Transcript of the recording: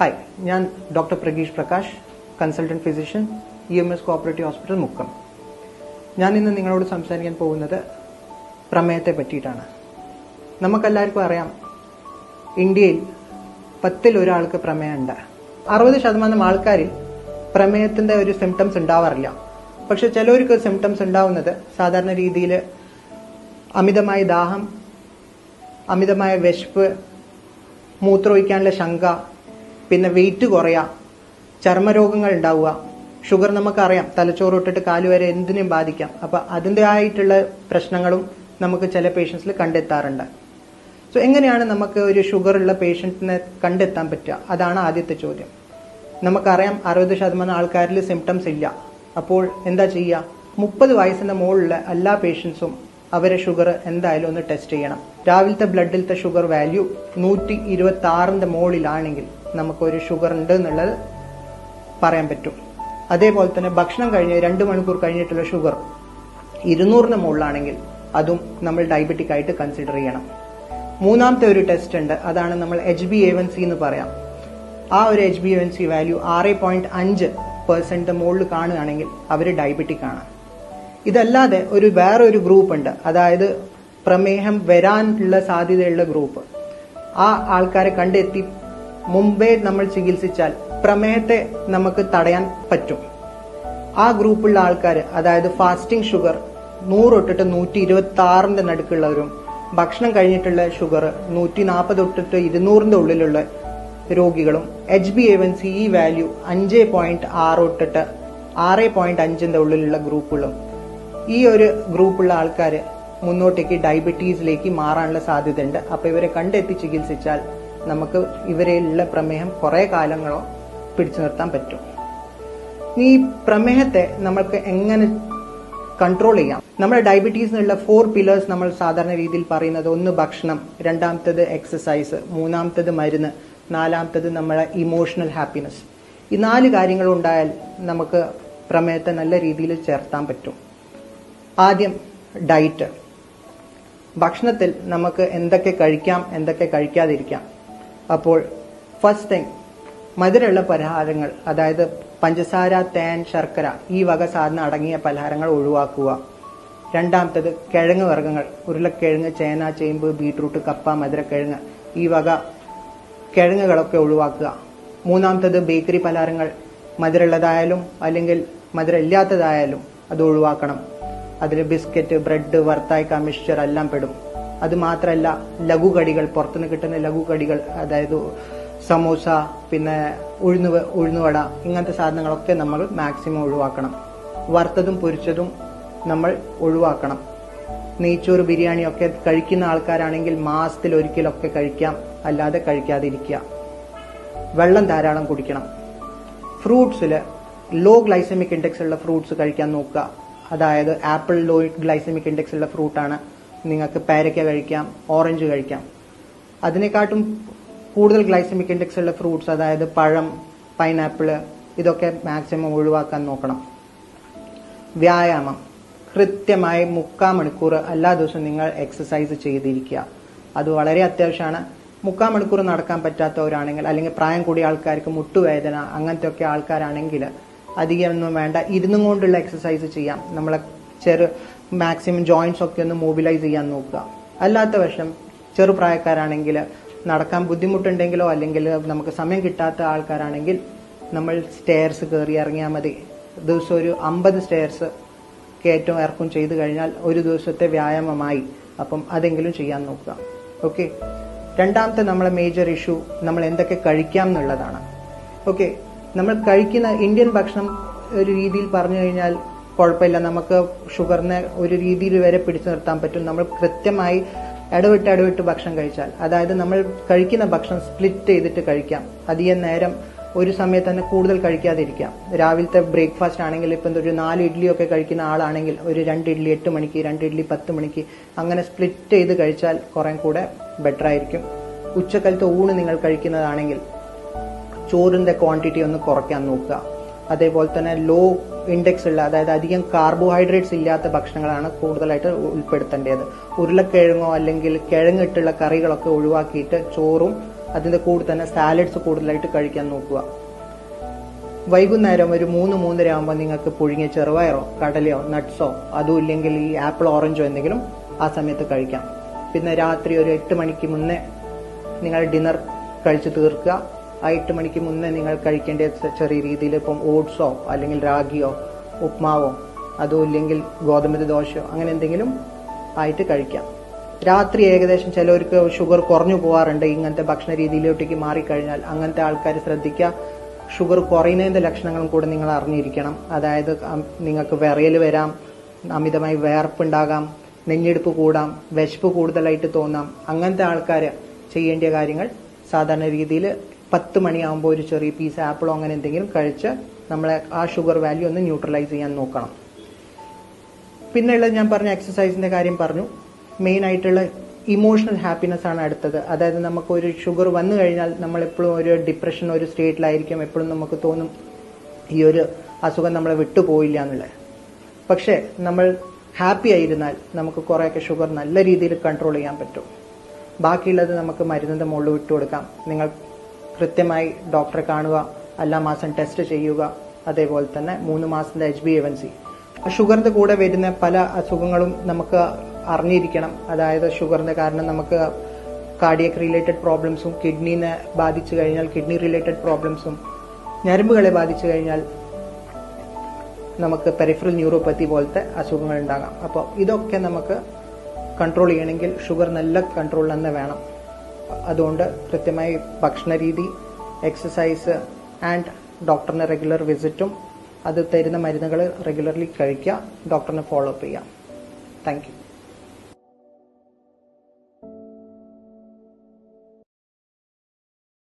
Hi ഞാൻ doctor Prageesh Prakash consultant physician E M S cooperative hospital Mukkam. ഞാൻ ഇന്ന് നിങ്ങളോട് സംസാരിക്കാൻ പോകുന്നത് പ്രമേയത്തെ പറ്റിയിട്ടാണ്. നമുക്കെല്ലാവർക്കും അറിയാം ഇന്ത്യയിൽ പത്തിൽ ഒരാൾക്ക് പ്രമേയമുണ്ട്. അറുപത് ശതമാനം ആൾക്കാരിൽ പ്രമേയത്തിന്റെ ഒരു സിംറ്റംസ് ഉണ്ടാവാറില്ല. പക്ഷെ ചിലവർക്ക് സിംറ്റംസ് ഉണ്ടാവുന്നത് സാധാരണ രീതിയിൽ അമിതമായ ദാഹം അമിതമായ വിശപ്പ് മൂത്രമൊഴിക്കാനുള്ള ശങ്ക പിന്നെ വെയിറ്റ് കുറയുക ചർമ്മരോഗങ്ങൾ ഉണ്ടാവുക. ഷുഗർ നമുക്കറിയാം. തലച്ചോറ് തൊട്ടിട്ട് കാൽ വരെ എന്തിനേയും ബാധിക്കാം. അപ്പം അതിന്റെതായിട്ടുള്ള പ്രശ്നങ്ങളും നമുക്ക് ചില പേഷ്യൻസിൽ കണ്ടെത്താറുണ്ട്. സോ എങ്ങനെയാണ് നമുക്ക് ഒരു ഷുഗർ ഉള്ള പേഷ്യന്റിനെ കണ്ടെത്താൻ പറ്റുക? അതാണ് ആദ്യത്തെ ചോദ്യം. നമുക്കറിയാം അറുപത് ശതമാനം ആൾക്കാരിൽ സിംറ്റംസ് ഇല്ല. അപ്പോൾ എന്താ ചെയ്യുക? മുപ്പത് വയസ്സിന്റെ മുകളിലുള്ള എല്ലാ പേഷ്യൻസും അവരെ ഷുഗർ എന്തായാലും ഒന്ന് ടെസ്റ്റ് ചെയ്യണം. രാവിലത്തെ ബ്ലഡിലത്തെ ഷുഗർ വാല്യൂ നൂറ്റി ഇരുപത്തി ആറിന്റെ മുകളിലാണെങ്കിൽ നമുക്കൊരു ഷുഗർ ഉണ്ട് എന്നുള്ളത് പറയാൻ പറ്റും. അതേപോലെ തന്നെ ഭക്ഷണം കഴിഞ്ഞ് രണ്ട് മണിക്കൂർ കഴിഞ്ഞിട്ടുള്ള ഷുഗർ ഇരുന്നൂറിന് മുകളിലാണെങ്കിൽ അതും നമ്മൾ ഡയബറ്റിക് ആയിട്ട് കൺസിഡർ ചെയ്യണം. മൂന്നാമത്തെ ഒരു ടെസ്റ്റ് ഉണ്ട്. അതാണ് നമ്മൾ H B A one C എന്ന് പറയാം. ആ ഒരു H B A one C value ആറ് പോയിന്റ് അഞ്ച് പെർസെന്റ് മുകളിൽ കാണുകയാണെങ്കിൽ അവർ ഡയബറ്റിക് ആണ്. ഇതല്ലാതെ ഒരു വേറെ ഒരു ഗ്രൂപ്പ് ഉണ്ട്. അതായത് പ്രമേഹം വരാനുള്ള സാധ്യതയുള്ള ഗ്രൂപ്പ് ആ ആൾക്കാരെ കണ്ടെത്തി മുമ്പേ നമ്മൾ ചികിത്സിച്ചാൽ പ്രമേഹത്തെ നമുക്ക് തടയാൻ പറ്റും. ആ ഗ്രൂപ്പുള്ള ആൾക്കാർ അതായത് ഫാസ്റ്റിംഗ് ഷുഗർ നൂറ് തൊട്ടിട്ട് നൂറ്റി ഇരുപത്തി ആറിന്റെ നടുക്കുള്ളവരും ഭക്ഷണം കഴിഞ്ഞിട്ടുള്ള ഷുഗർ നൂറ്റി നാൽപ്പത് തൊട്ടിട്ട് ഇരുന്നൂറിന്റെ ഉള്ളിലുള്ള രോഗികളും H B A one C ഈ വാല്യൂ അഞ്ച് പോയിന്റ് ആറ് തൊട്ടിട്ട് ആറ് പോയിന്റ് അഞ്ചിന്റെ ഉള്ളിലുള്ള ഗ്രൂപ്പുകളും. ഈ ഒരു ഗ്രൂപ്പുള്ള ആൾക്കാർ മുന്നോട്ടേക്ക് ഡയബറ്റീസിലേക്ക് മാറാനുള്ള സാധ്യതയുണ്ട്. അപ്പൊ ഇവരെ കണ്ടെത്തി ചികിത്സിച്ചാൽ നമുക്ക് ഇവരെയുള്ള പ്രമേഹം കുറേ കാലങ്ങളോ പിടിച്ചു നിർത്താൻ പറ്റും. ഈ പ്രമേഹത്തെ നമ്മൾക്ക് എങ്ങനെ കൺട്രോൾ ചെയ്യാം? നമ്മുടെ ഡയബറ്റീസിനുള്ള ഫോർ പില്ലേഴ്സ് നമ്മൾ സാധാരണ രീതിയിൽ പറയുന്നത് ഒന്ന് ഭക്ഷണം രണ്ടാമത്തേത് എക്സസൈസ് മൂന്നാമത്തേത് മരുന്ന് നാലാമത്തേത് നമ്മുടെ ഇമോഷണൽ ഹാപ്പിനെസ് ഈ നാല് കാര്യങ്ങൾ ഉണ്ടായാൽ നമുക്ക് പ്രമേഹത്തെ നല്ല രീതിയിൽ ചേർത്താൻ പറ്റും. ആദ്യം ഡയറ്റ് ഭക്ഷണത്തിൽ നമുക്ക് എന്തൊക്കെ കഴിക്കാം എന്തൊക്കെ കഴിക്കാതിരിക്കാം. അപ്പോൾ ഫസ്റ്റ് തിങ് മധുരമുള്ള പലഹാരങ്ങൾ അതായത് പഞ്ചസാര തേൻ ശർക്കര ഈ വക സാധനം അടങ്ങിയ പലഹാരങ്ങൾ ഒഴിവാക്കുക. രണ്ടാമത്തത് കിഴങ്ങ് വർഗങ്ങൾ ഉരുളക്കിഴങ്ങ് ചേന ചേമ്പ് ബീട്രൂട്ട് കപ്പ മധുരക്കിഴങ്ങ് ഈ വക കിഴങ്ങുകളൊക്കെ ഒഴിവാക്കുക. മൂന്നാമത്തത് ബേക്കറി പലഹാരങ്ങൾ മധുരമുള്ളതായാലും അല്ലെങ്കിൽ മധുരമില്ലാത്തതായാലും അത് ഒഴിവാക്കണം. അതിൽ ബിസ്ക്കറ്റ് ബ്രെഡ് വർത്തായ്ക്ക മിക്സ്ചർ എല്ലാം പെടും. അത് മാത്രമല്ല ലഘുകടികൾ പുറത്തുനിന്ന് കിട്ടുന്ന ലഘുകടികൾ അതായത് സമോസ പിന്നെ ഉഴുന്നു ഉഴുന്നുവട ഇങ്ങനത്തെ സാധനങ്ങളൊക്കെ നമ്മൾ മാക്സിമം ഒഴിവാക്കണം. വറുത്തതും പൊരിച്ചതും നമ്മൾ ഒഴിവാക്കണം. നെയ്ച്ചോറ് ബിരിയാണി ഒക്കെ കഴിക്കുന്ന ആൾക്കാരാണെങ്കിൽ മാസത്തിൽ ഒരിക്കലൊക്കെ കഴിക്കാം അല്ലാതെ കഴിക്കാതിരിക്കുക. വെള്ളം ധാരാളം കുടിക്കണം. ഫ്രൂട്ട്സിൽ ലോ ഗ്ലൈസമിക് ഇൻഡെക്സ് ഉള്ള ഫ്രൂട്ട്സ് കഴിക്കാൻ നോക്കുക. അതായത് ആപ്പിൾ ലോ ഗ്ലൈസമിക് ഇൻഡെക്സ് ഉള്ള ഫ്രൂട്ടാണ് നിങ്ങൾക്ക് പേരയ്ക്ക കഴിക്കാം ഓറഞ്ച് കഴിക്കാം. അതിനെക്കാട്ടും കൂടുതൽ ഗ്ലൈസമിക് ഇൻഡെക്സ് ഉള്ള ഫ്രൂട്ട്സ് അതായത് പഴം പൈനാപ്പിൾ ഇതൊക്കെ മാക്സിമം ഒഴിവാക്കാൻ നോക്കണം. വ്യായാമം. കൃത്യമായി മുക്കാൽ മണിക്കൂർ എല്ലാ ദിവസവും നിങ്ങൾ എക്സസൈസ് ചെയ്തിരിക്കുക. അത് വളരെ അത്യാവശ്യമാണ്. മുക്കാൽ മണിക്കൂർ നടക്കാൻ പറ്റാത്തവരാണെങ്കിൽ അല്ലെങ്കിൽ പ്രായം കൂടിയ ആൾക്കാർക്ക് മുട്ടുവേദന അങ്ങനത്തെ ഒക്കെ ആൾക്കാരാണെങ്കിൽ അധികമൊന്നും വേണ്ട. ഇരുന്നും കൊണ്ടുള്ള എക്സസൈസ് ചെയ്യാം. നമ്മളെ ചെറു മാക്സിമം ജോയിന്റ്സ് ഒക്കെ ഒന്ന് മൊബിലൈസ് ചെയ്യാൻ നോക്കുക. അല്ലാത്ത വശം ചെറുപ്രായക്കാരാണെങ്കിൽ നടക്കാൻ ബുദ്ധിമുട്ടുണ്ടെങ്കിലോ അല്ലെങ്കിൽ നമുക്ക് സമയം കിട്ടാത്ത ആൾക്കാരാണെങ്കിൽ നമ്മൾ സ്റ്റെയർസ് കയറി ഇറങ്ങിയാൽ മതി. ദിവസം ഒരു അമ്പത് സ്റ്റെയർസ് കയറ്റവും ഇറക്കും ചെയ്തു കഴിഞ്ഞാൽ ഒരു ദിവസത്തെ വ്യായാമമായി അപ്പം അതെങ്കിലും ചെയ്യാൻ നോക്കുക. ഓക്കെ രണ്ടാമത്തെ നമ്മളെ മേജർ ഇഷ്യൂ നമ്മൾ എന്തൊക്കെ കഴിക്കാം എന്നുള്ളതാണ്. ഓക്കെ നമ്മൾ കഴിക്കുന്ന ഇന്ത്യൻ ഭക്ഷണം ഒരു രീതിയിൽ പറഞ്ഞു കഴിഞ്ഞാൽ കുഴപ്പമില്ല. നമുക്ക് ഷുഗറിനെ ഒരു രീതിയിൽ വരെ പിടിച്ചു നിർത്താൻ പറ്റും. നമ്മൾ കൃത്യമായി ഇടവിട്ട് ഇടവിട്ട് ഭക്ഷണം കഴിച്ചാൽ. അതായത് നമ്മൾ കഴിക്കുന്ന ഭക്ഷണം സ്പ്ലിറ്റ് ചെയ്തിട്ട് കഴിക്കാം. അധികം നേരം ഒരു സമയത്ത് തന്നെ കൂടുതൽ കഴിക്കാതിരിക്കാം. രാവിലത്തെ ബ്രേക്ക്ഫാസ്റ്റ് ആണെങ്കിൽ ഇപ്പം ഒരു നാല് ഇഡ്ഡലിയൊക്കെ കഴിക്കുന്ന ആളാണെങ്കിൽ ഒരു രണ്ട് ഇഡ്ഡലി എട്ട് മണിക്ക് രണ്ട് ഇഡ്ഡലി പത്ത് മണിക്ക് അങ്ങനെ സ്പ്ലിറ്റ് ചെയ്ത് കഴിച്ചാൽ കുറേ കൂടെ ബെറ്റർ ആയിരിക്കും. ഉച്ചക്കാലത്ത് ഊണ് നിങ്ങൾ കഴിക്കുന്നതാണെങ്കിൽ ചോറിന്റെ ക്വാണ്ടിറ്റി ഒന്ന് കുറയ്ക്കാൻ നോക്കുക. അതേപോലെ തന്നെ ലോ ഇൻഡെക്സ് ഉള്ള അതായത് അധികം കാർബോഹൈഡ്രേറ്റ്സ് ഇല്ലാത്ത ഭക്ഷണങ്ങളാണ് കൂടുതലായിട്ട് ഉൾപ്പെടുത്തേണ്ടത്. ഉരുളക്കിഴങ്ങോ അല്ലെങ്കിൽ കിഴങ്ങിട്ടുള്ള കറികളൊക്കെ ഒഴിവാക്കിയിട്ട് ചോറും അതിന്റെ കൂടെ തന്നെ സാലഡ്സ് കൂടുതലായിട്ട് കഴിക്കാൻ നോക്കുക. വൈകുന്നേരം ഒരു മൂന്ന് മൂന്നര ആകുമ്പോൾ നിങ്ങൾക്ക് പുഴുങ്ങിയ ചെറുപയറോ കടലയോ നട്ട്സോ അതും ഇല്ലെങ്കിൽ ഈ ആപ്പിൾ ഓറഞ്ചോ എന്തെങ്കിലും ആ സമയത്ത് കഴിക്കാം. പിന്നെ രാത്രി ഒരു എട്ട് മണിക്ക് മുന്നേ നിങ്ങൾ ഡിന്നർ കഴിച്ചു തീർക്കുക. ആ എട്ട് മണിക്ക് മുന്നേ നിങ്ങൾ കഴിക്കേണ്ട ചെറിയ രീതിയിൽ ഇപ്പം ഓട്സോ അല്ലെങ്കിൽ റാഗിയോ ഉപ്മാവോ അതോ ഇല്ലെങ്കിൽ ഗോതമ്പ് ദോശയോ അങ്ങനെ എന്തെങ്കിലും ആയിട്ട് കഴിക്കാം. രാത്രി ഏകദേശം ചിലവർക്ക് ഷുഗർ കുറഞ്ഞു പോകാറുണ്ട് ഇങ്ങനത്തെ ഭക്ഷണ രീതിയിലോട്ടേക്ക് മാറിക്കഴിഞ്ഞാൽ അങ്ങനത്തെ ആൾക്കാർ ശ്രദ്ധിക്കുക. ഷുഗർ കുറയുന്നതിന്റെ ലക്ഷണങ്ങളും കൂടെ നിങ്ങൾ അറിഞ്ഞിരിക്കണം. അതായത് നിങ്ങൾക്ക് വിറയൽ വരാം അമിതമായി വേർപ്പുണ്ടാകാം നെഞ്ഞെടുപ്പ് കൂടാം വിശപ്പ് കൂടുതലായിട്ട് തോന്നാം. അങ്ങനത്തെ ആൾക്കാർ ചെയ്യേണ്ട കാര്യങ്ങൾ സാധാരണ രീതിയിൽ പത്ത് മണിയാകുമ്പോൾ ഒരു ചെറിയ പീസ് ആപ്പിളോ അങ്ങനെ എന്തെങ്കിലും കഴിച്ച് നമ്മളെ ആ ഷുഗർ വാല്യൂ ഒന്ന് ന്യൂട്രലൈസ് ചെയ്യാൻ നോക്കണം. പിന്നെയുള്ളത് ഞാൻ പറഞ്ഞ എക്സസൈസിന്റെ കാര്യം പറഞ്ഞു. മെയിൻ ആയിട്ടുള്ള ഇമോഷണൽ ഹാപ്പിനെസ് ആണ് അടുത്തത്. അതായത് നമുക്ക് ഒരു ഷുഗർ വന്നു കഴിഞ്ഞാൽ നമ്മളെപ്പോഴും ഒരു ഡിപ്രഷൻ ഒരു സ്റ്റേറ്റിലായിരിക്കും എപ്പോഴും നമുക്ക് തോന്നും ഈ ഒരു അസുഖം നമ്മളെ വിട്ടുപോയില്ല എന്നുള്ളത്. പക്ഷേ നമ്മൾ ഹാപ്പി ആയിരുന്നാൽ നമുക്ക് കുറേയൊക്കെ ഷുഗർ നല്ല രീതിയിൽ കൺട്രോൾ ചെയ്യാൻ പറ്റും. ബാക്കിയുള്ളത് നമുക്ക് മരുന്നിന്റെ മുകളിൽ വിട്ടുകൊടുക്കാം നിങ്ങൾ കൃത്യമായി ഡോക്ടറെ കാണുക എല്ലാ മാസം ടെസ്റ്റ് ചെയ്യുക അതേപോലെ തന്നെ മൂന്ന് മാസത്തെ എച്ച് ബി എവൻ സി ഷുഗറിന്റെ കൂടെ വരുന്ന പല അസുഖങ്ങളും നമുക്ക് അറിഞ്ഞിരിക്കണം. അതായത് ഷുഗറിന്റെ കാരണം നമുക്ക് കാർഡിയക് റിലേറ്റഡ് പ്രോബ്ലംസും കിഡ്നീനെ ബാധിച്ചു കഴിഞ്ഞാൽ കിഡ്നി റിലേറ്റഡ് പ്രോബ്ലംസും ഞരമ്പുകളെ ബാധിച്ചു കഴിഞ്ഞാൽ നമുക്ക് പെരിഫറൽ ന്യൂറോപ്പത്തി പോലത്തെ അസുഖങ്ങൾ ഉണ്ടാകാം അപ്പോൾ ഇതൊക്കെ നമുക്ക് കൺട്രോൾ ചെയ്യണമെങ്കിൽ ഷുഗർ നല്ല കൺട്രോൾ തന്നെ വേണം. അതുകൊണ്ട് കൃത്യമായി ഭക്ഷണ രീതി എക്സസൈസ് ആൻഡ് ഡോക്ടറിന് റെഗുലർ വിസിറ്റും അത് തരുന്ന മരുന്നുകൾ റെഗുലർലി കഴിക്കുക ഡോക്ടറിനെ ഫോളോ അപ്പ് ചെയ്യുക താങ്ക്